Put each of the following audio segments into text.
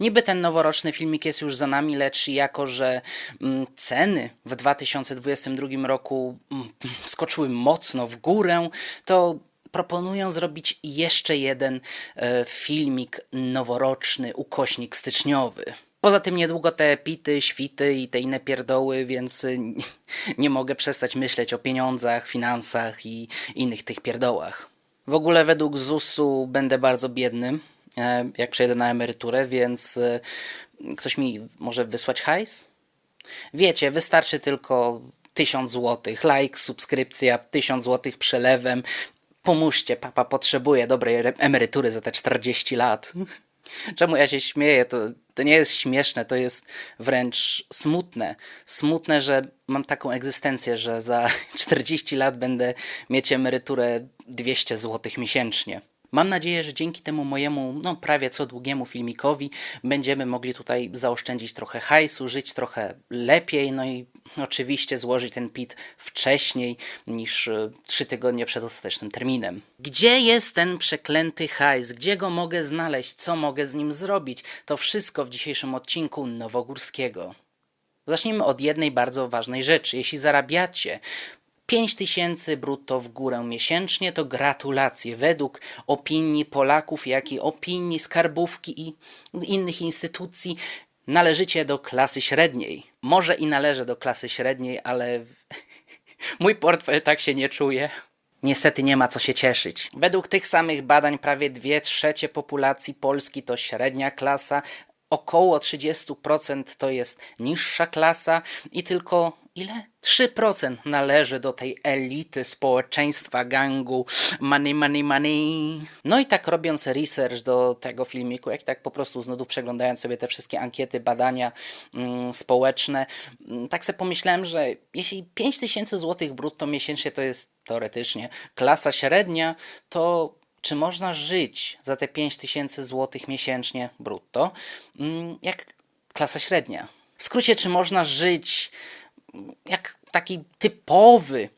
Niby ten noworoczny filmik jest już za nami, lecz jako, że mm, ceny w 2022 roku mm, skoczyły mocno w górę, to proponują zrobić jeszcze jeden e, filmik noworoczny, ukośnik styczniowy. Poza tym niedługo te pity, świty i te inne pierdoły, więc y, nie mogę przestać myśleć o pieniądzach, finansach i innych tych pierdołach. W ogóle według ZUS-u będę bardzo biedny, e, jak przejdę na emeryturę, więc e, ktoś mi może wysłać hajs? Wiecie, wystarczy tylko 1000 zł, like, subskrypcja, 1000 zł przelewem. Pomóżcie, papa potrzebuje dobrej re- emerytury za te 40 lat. Czemu ja się śmieję? To, to nie jest śmieszne, to jest wręcz smutne. Smutne, że mam taką egzystencję, że za 40 lat będę mieć emeryturę 200 zł miesięcznie. Mam nadzieję, że dzięki temu mojemu, no prawie co długiemu filmikowi będziemy mogli tutaj zaoszczędzić trochę hajsu, żyć trochę lepiej, no i oczywiście złożyć ten PIT wcześniej niż e, trzy tygodnie przed ostatecznym terminem. Gdzie jest ten przeklęty hajs? Gdzie go mogę znaleźć? Co mogę z nim zrobić? To wszystko w dzisiejszym odcinku Nowogórskiego. Zacznijmy od jednej bardzo ważnej rzeczy. Jeśli zarabiacie 5 tysięcy brutto w górę miesięcznie, to gratulacje. Według opinii Polaków, jak i opinii skarbówki i innych instytucji, należycie do klasy średniej. Może i należę do klasy średniej, ale mój portfel tak się nie czuje. Niestety nie ma co się cieszyć. Według tych samych badań prawie 2 trzecie populacji Polski to średnia klasa, około 30% to jest niższa klasa i tylko ile? 3% należy do tej elity społeczeństwa gangu money, money, money. No i tak robiąc research do tego filmiku, jak i tak po prostu z nudów przeglądając sobie te wszystkie ankiety, badania mm, społeczne, mm, tak sobie pomyślałem, że jeśli 5000 zł brutto miesięcznie to jest teoretycznie klasa średnia, to czy można żyć za te 5000 zł miesięcznie brutto, mm, jak klasa średnia? W skrócie, czy można żyć mm, jak taki typowy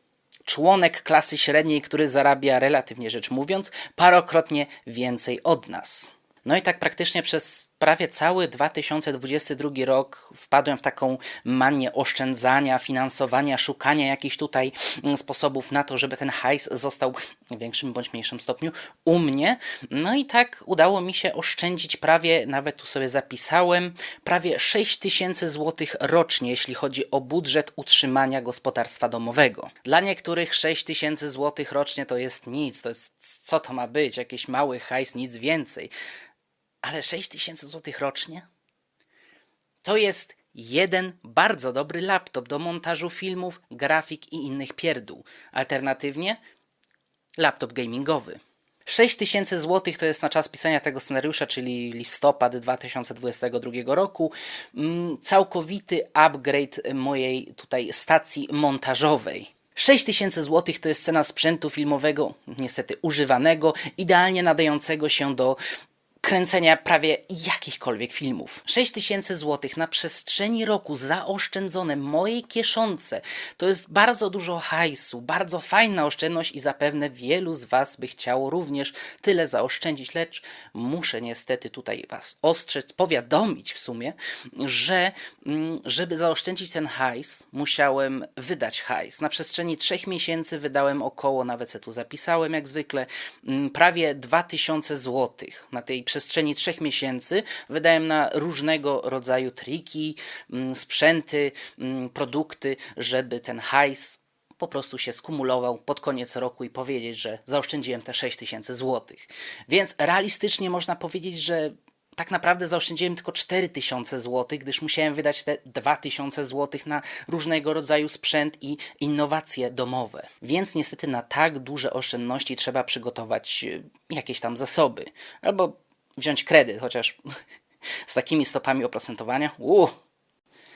członek klasy średniej, który zarabia relatywnie rzecz mówiąc parokrotnie więcej od nas? No i tak praktycznie przez prawie cały 2022 rok wpadłem w taką manię oszczędzania, finansowania, szukania jakichś tutaj mm, sposobów na to, żeby ten hajs został w większym bądź mniejszym stopniu u mnie. No i tak udało mi się oszczędzić prawie, nawet tu sobie zapisałem, prawie 6 tysięcy złotych rocznie, jeśli chodzi o budżet utrzymania gospodarstwa domowego. Dla niektórych 6 tysięcy złotych rocznie to jest nic, to jest, co to ma być, jakiś mały hajs, nic więcej. Ale 6 tysięcy złotych rocznie? To jest jeden bardzo dobry laptop do montażu filmów, grafik i innych pierdół. Alternatywnie laptop gamingowy. 6 tysięcy złotych to jest na czas pisania tego scenariusza, czyli listopad 2022 roku. Mm, Całkowity upgrade mojej tutaj stacji montażowej. 6 tysięcy złotych to jest cena sprzętu filmowego, niestety używanego, idealnie nadającego się do kręcenia prawie jakichkolwiek filmów. 6 tysięcy złotych na przestrzeni roku zaoszczędzone mojej kieszonce to jest bardzo dużo hajsu, bardzo fajna oszczędność i zapewne wielu z Was by chciało również tyle zaoszczędzić, lecz muszę niestety tutaj Was ostrzec, powiadomić w sumie, że mm, żeby zaoszczędzić ten hajs, musiałem wydać hajs. Na przestrzeni 3 miesięcy wydałem około, nawet se tu zapisałem jak zwykle, mm, prawie 2000 złotych na tej przestrzeni trzech miesięcy wydałem na różnego rodzaju triki, mm, sprzęty, mm, produkty, żeby ten hajs po prostu się skumulował pod koniec roku i powiedzieć, że zaoszczędziłem te 6 tysięcy złotych. Więc realistycznie można powiedzieć, że tak naprawdę zaoszczędziłem tylko 4000 zł, gdyż musiałem wydać te 2000 zł na różnego rodzaju sprzęt i innowacje domowe. Więc niestety na tak duże oszczędności trzeba przygotować e, jakieś tam zasoby. Albo wziąć kredyt, chociaż z takimi stopami oprocentowania. Uuu,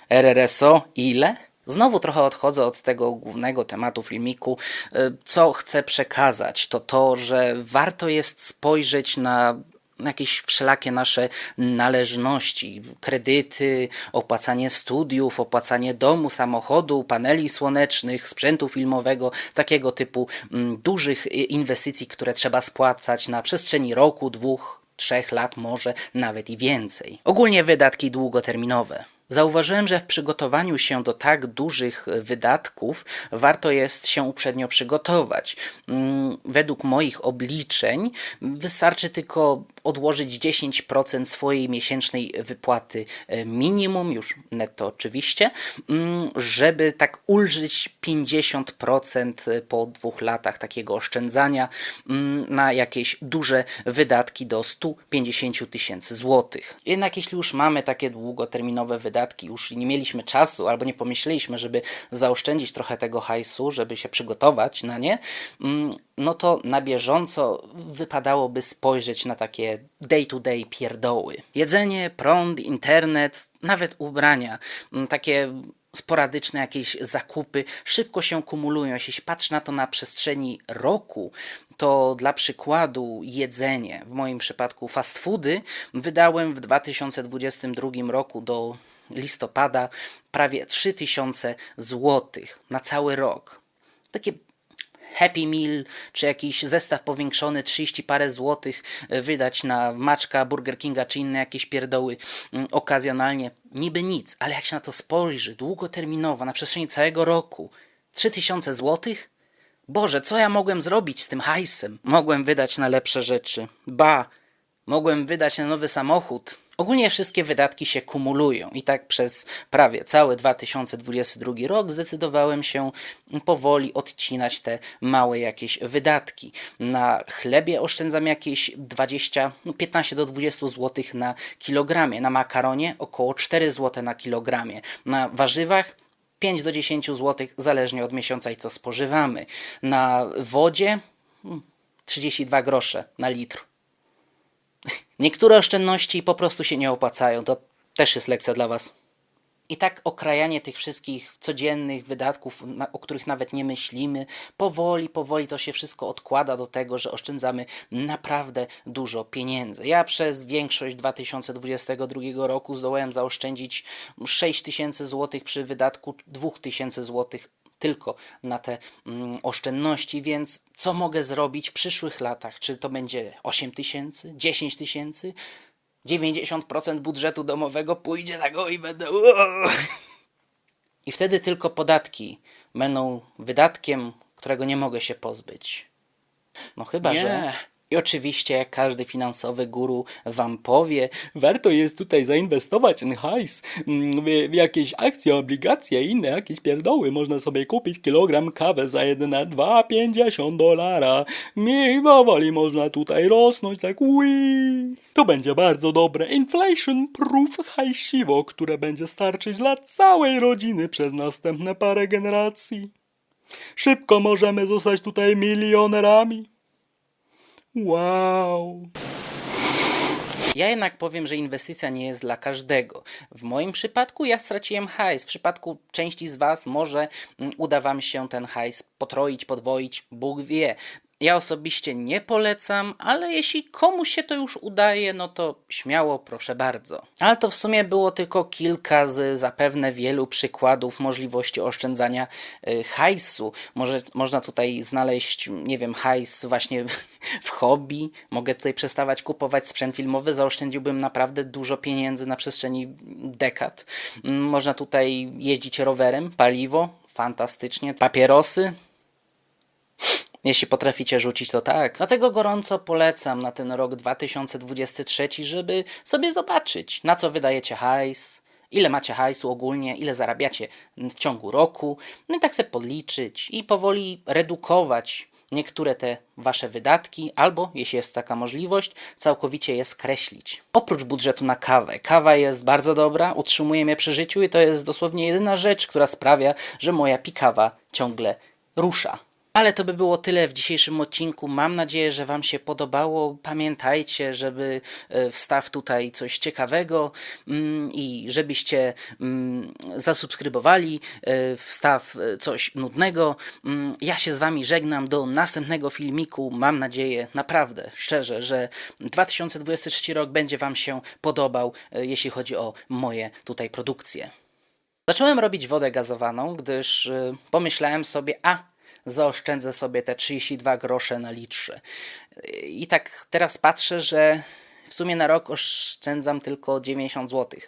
RRSO ile? Znowu trochę odchodzę od tego głównego tematu filmiku. E, Co chcę przekazać, to to, że warto jest spojrzeć na jakieś wszelakie nasze należności, kredyty, opłacanie studiów, opłacanie domu, samochodu, paneli słonecznych, sprzętu filmowego, takiego typu mm, dużych i- inwestycji, które trzeba spłacać na przestrzeni roku, dwóch, trzech lat, może nawet i więcej. Ogólnie wydatki długoterminowe. Zauważyłem, że w przygotowaniu się do tak dużych wydatków warto jest się uprzednio przygotować. Mm, Według moich obliczeń wystarczy tylko odłożyć 10% swojej miesięcznej wypłaty e, minimum, już netto oczywiście, mm, żeby tak ulżyć 50% po dwóch latach takiego oszczędzania mm, na jakieś duże wydatki do 150 tysięcy złotych. Jednak jeśli już mamy takie długoterminowe wydatki, już nie mieliśmy czasu albo nie pomyśleliśmy, żeby zaoszczędzić trochę tego hajsu, żeby się przygotować na nie, mm, no to na bieżąco wypadałoby spojrzeć na takie day-to-day pierdoły. Jedzenie, prąd, internet, nawet ubrania, mm, takie sporadyczne jakieś zakupy szybko się kumulują. Jeśli się patrzy na to na przestrzeni roku, to dla przykładu jedzenie, w moim przypadku fast foody, wydałem w 2022 roku do listopada prawie 3000 zł na cały rok. Takie Happy Meal, czy jakiś zestaw powiększony 30 parę złotych e, wydać na Maczka, Burger Kinga, czy inne jakieś pierdoły mm, okazjonalnie, niby nic, ale jak się na to spojrzy długoterminowo, na przestrzeni całego roku, 3000 złotych? Boże, co ja mogłem zrobić z tym hajsem? Mogłem wydać na lepsze rzeczy. Ba, mogłem wydać na nowy samochód. Ogólnie wszystkie wydatki się kumulują i tak przez prawie cały 2022 rok zdecydowałem się powoli odcinać te małe jakieś wydatki. Na chlebie oszczędzam jakieś 20, no 15 do 20 zł na kilogramie, na makaronie około 4 zł na kilogramie, na warzywach 5 do 10 zł, zależnie od miesiąca i co spożywamy. Na wodzie hmm, 32 grosze na litr. Niektóre oszczędności po prostu się nie opłacają. To też jest lekcja dla Was. I tak okrajanie tych wszystkich codziennych wydatków, o których nawet nie myślimy, powoli, powoli to się wszystko odkłada do tego, że oszczędzamy naprawdę dużo pieniędzy. Ja przez większość 2022 roku zdołałem zaoszczędzić 6 tysięcy złotych przy wydatku 2000 złotych tylko na te mm, oszczędności, więc co mogę zrobić w przyszłych latach? Czy to będzie 8 tysięcy, 10 tysięcy? 90% budżetu domowego pójdzie na go i będę. I wtedy tylko podatki będą wydatkiem, którego nie mogę się pozbyć. No chyba, Nie. że. I oczywiście, jak każdy finansowy guru wam powie, warto jest tutaj zainwestować ten hajs mm, w, w jakieś akcje, obligacje inne jakieś pierdoły. Można sobie kupić kilogram kawy za jedyne 2,50 dolara. I powoli można tutaj rosnąć, tak ui. To będzie bardzo dobre inflation proof hajsiwo, które będzie starczyć dla całej rodziny przez następne parę generacji. Szybko możemy zostać tutaj milionerami. Wow. Ja jednak powiem, że inwestycja nie jest dla każdego. W moim przypadku ja straciłem hajs. W przypadku części z Was może mm, uda Wam się ten hajs potroić, podwoić, Bóg wie. Ja osobiście nie polecam, ale jeśli komuś się to już udaje, no to śmiało, proszę bardzo. Ale to w sumie było tylko kilka z zapewne wielu przykładów możliwości oszczędzania y, hajsu. Może, można tutaj znaleźć, nie wiem, hajs właśnie w hobby. Mogę tutaj przestawać kupować sprzęt filmowy, zaoszczędziłbym naprawdę dużo pieniędzy na przestrzeni dekad. Mm, Można tutaj jeździć rowerem, paliwo, fantastycznie, papierosy, jeśli potraficie rzucić, to tak. Dlatego gorąco polecam na ten rok 2023, żeby sobie zobaczyć, na co wydajecie hajs, ile macie hajsu ogólnie, ile zarabiacie w ciągu roku. No i tak sobie podliczyć i powoli redukować niektóre te wasze wydatki, albo jeśli jest taka możliwość, całkowicie je skreślić. Oprócz budżetu na kawę. Kawa jest bardzo dobra, utrzymuje mnie przy życiu i to jest dosłownie jedyna rzecz, która sprawia, że moja pikawa ciągle rusza. Ale to by było tyle w dzisiejszym odcinku. Mam nadzieję, że Wam się podobało. Pamiętajcie, żeby e, wstaw tutaj coś ciekawego mm, i żebyście mm, zasubskrybowali e, wstaw e, coś nudnego. Mm, Ja się z Wami żegnam do następnego filmiku. Mam nadzieję, naprawdę, szczerze, że 2023 rok będzie Wam się podobał, jeśli chodzi o moje tutaj produkcje. Zacząłem robić wodę gazowaną, gdyż pomyślałem sobie, a zaoszczędzę sobie te 32 grosze na litrze. I tak teraz patrzę, że W sumie na rok oszczędzam tylko 90 zł.